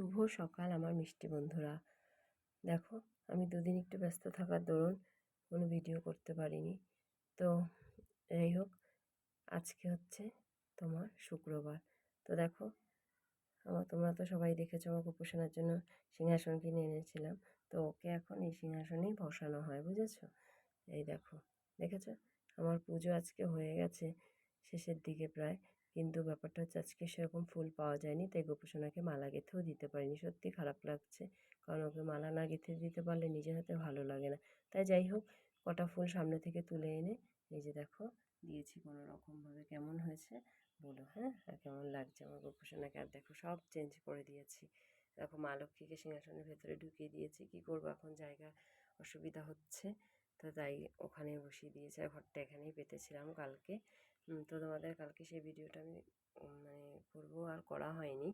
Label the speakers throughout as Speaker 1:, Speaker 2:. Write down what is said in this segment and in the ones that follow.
Speaker 1: শুভ সকাল আমার মিষ্টি বন্ধুরা। দেখো, আমি দুদিন একটু ব্যস্ত থাকার দরুন কোনো ভিডিও করতে পারিনি। তো যাই হোক, আজকে হচ্ছে তোমার শুক্রবার। তো দেখো, আমার তোমরা তো সবাই দেখেছ আমার গোপোষণার জন্য সিংহাসন কিনে এনেছিলাম। তো ওকে এখন এই সিংহাসনেই বসানো হয়, বুঝেছ? এই দেখো, দেখেছ? আমার পুজো আজকে হয়ে গেছে, শেষের দিকে প্রায়। কিন্তু ব্যাপারটা হচ্ছে আজকে সেরকম ফুল পাওয়া যায়নি। তাই গোপোষণাকে মালা গেঁথেও দিতে পারিনি। সত্যি খারাপ লাগছে। কারণ ওকে মালা না গেঁথে দিতে পারলে নিজের হাতে ভালো লাগে না। তাই যাই হোক, কটা ফুল সামনে থেকে তুলে এনে এই যে দেখো, দিয়েছি কোনো রকমভাবে কেমন হয়েছে? বলো হ্যাঁ? আর কেমন লাগছে আমার গোপোষণাকে আর দেখো, সব চেঞ্জ করে দিয়েছি। দেখো, মা লক্ষ্মীকে সিংহাসনের ভেতরে ঢুকিয়ে দিয়েছি। কী করব? এখন জায়গা অসুবিধা হচ্ছে। তো তাই ওখানে বসিয়ে দিয়েছে। আর ঘরটা এখানেই পেতেছিলাম কালকে। তো তোমাদের কালকে সেই ভিডিওটা আমি মানে করব আর করা হয়নি।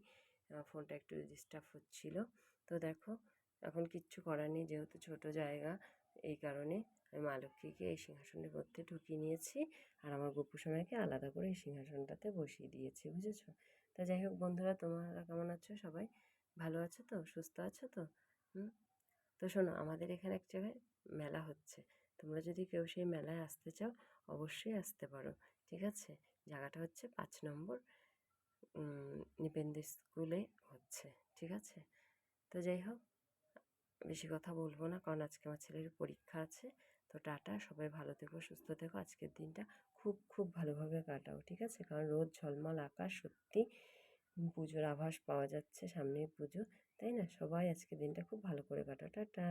Speaker 1: ফোনটা একটু ডিস্টার্ব হচ্ছিল। তো দেখো, এখন কিচ্ছু করার নেই, যেহেতু ছোটো জায়গা, এই কারণে আমি মা লক্ষ্মীকে এই সিংহাসনের মধ্যে ঢুকিয়ে নিয়েছি আর আমার গোপুসোনাকে আলাদা করে এই সিংহাসনটাতে বসিয়ে দিয়েছি, বুঝেছ? তা যাই হোক বন্ধুরা, তোমরা কেমন আছো সবাই? ভালো আছো তো? সুস্থ আছো তো? হুম? তো শোনো, আমাদের এখানে এক জায়গায় মেলা হচ্ছে। তোমরা যদি কেউ সেই মেলায় আসতে চাও, অবশ্যই আসতে পারো। ঠিক আছে? জায়গাটা হচ্ছে পাঁচ নম্বর নিবেন্দ্র স্কুলে হচ্ছে, ঠিক আছে? তো যাই হোক, বেশি কথা বলব না কারণ আজকে আমার ছেলের পরীক্ষা আছে। তো টাটা, সবাই ভালো থেকো, সুস্থ থেকো। আজকের দিনটা খুব খুব ভালোভাবে কাটাও, ঠিক আছে? কারণ রোদ, ঝলমল, আকাশ সত্যি পুজোর আভাস পাওয়া যাচ্ছে, সামনেই পুজো, তাই না? সবাই আজকের দিনটা খুব ভালো করে কাটাও। টাটা।